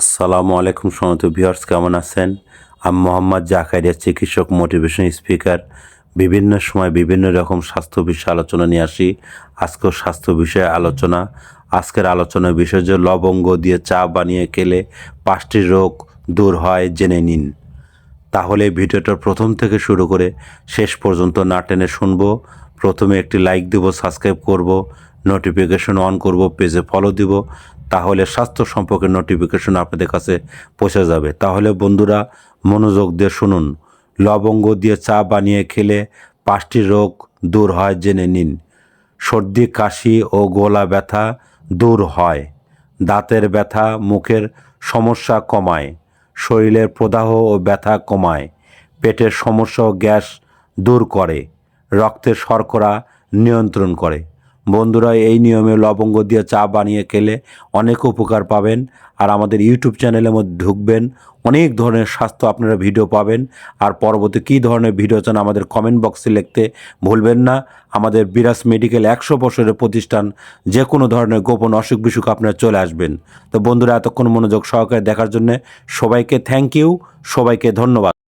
আসসালামু আলাইকুম সমত ভিউয়ার্স, কেমন আছেন? আমি মোহাম্মদ জাকারিয়া, চিকিৎসক মোটিভেশন স্পিকার বিভিন্ন সময় বিভিন্ন রকম স্বাস্থ্য বিষয়ে আলোচনা নিয়ে আসি। আজকেও স্বাস্থ্য বিষয়ে আলোচনা। আজকের আলোচনার বিষয় যে লবঙ্গ দিয়ে চা বানিয়ে খেলে পাঁচটি রোগ দূর হয়, জেনে নিন। তাহলে ভিডিওটা প্রথম থেকে শুরু করে শেষ পর্যন্ত না টেনে শুনব। প্রথমে একটি লাইক দেব সাবস্ক্রাইব করব। নোটিফিকেশন অন করব পেজে ফলো দিব, তাহলে স্বাস্থ্য সম্পর্কে নোটিফিকেশন আপনাদের কাছে পৌঁছে যাবে। তাহলে বন্ধুরা, মনোযোগ দিয়ে শুনুন। লবঙ্গ দিয়ে চা বানিয়ে খেলে পাঁচটি রোগ দূর হয়, জেনে নিন। সর্দি, কাশি ও গলা ব্যথা দূর হয়। দাঁতের ব্যথা মুখের সমস্যা কমায়। শরীরের প্রদাহ ও ব্যথা কমায়। পেটের সমস্যা ও গ্যাস দূর করে। রক্তের শর্করা নিয়ন্ত্রণ করে। বন্ধুরা, এই নিয়মে লবঙ্গ দিয়ে চা বানিয়ে খেলে অনেক উপকার পাবেন। আর আমাদের ইউটিউব চ্যানেলের মধ্যে ঢুকবেন। অনেক ধরনের স্বাস্থ্য আপনারা ভিডিও পাবেন। আর পরবর্তী কী ধরনের ভিডিও চান আমাদের কমেন্ট বক্সে লিখতে ভুলবেন না। আমাদের বিরাজ মেডিকেল একশো বছরের প্রতিষ্ঠান, যে কোনো ধরনের গোপন অসুখ বিসুখ আপনারা চলে আসবেন। তো বন্ধুরা, এতক্ষণ মনোযোগ সহকারে দেখার জন্য সবাইকে থ্যাংক ইউ সবাইকে ধন্যবাদ।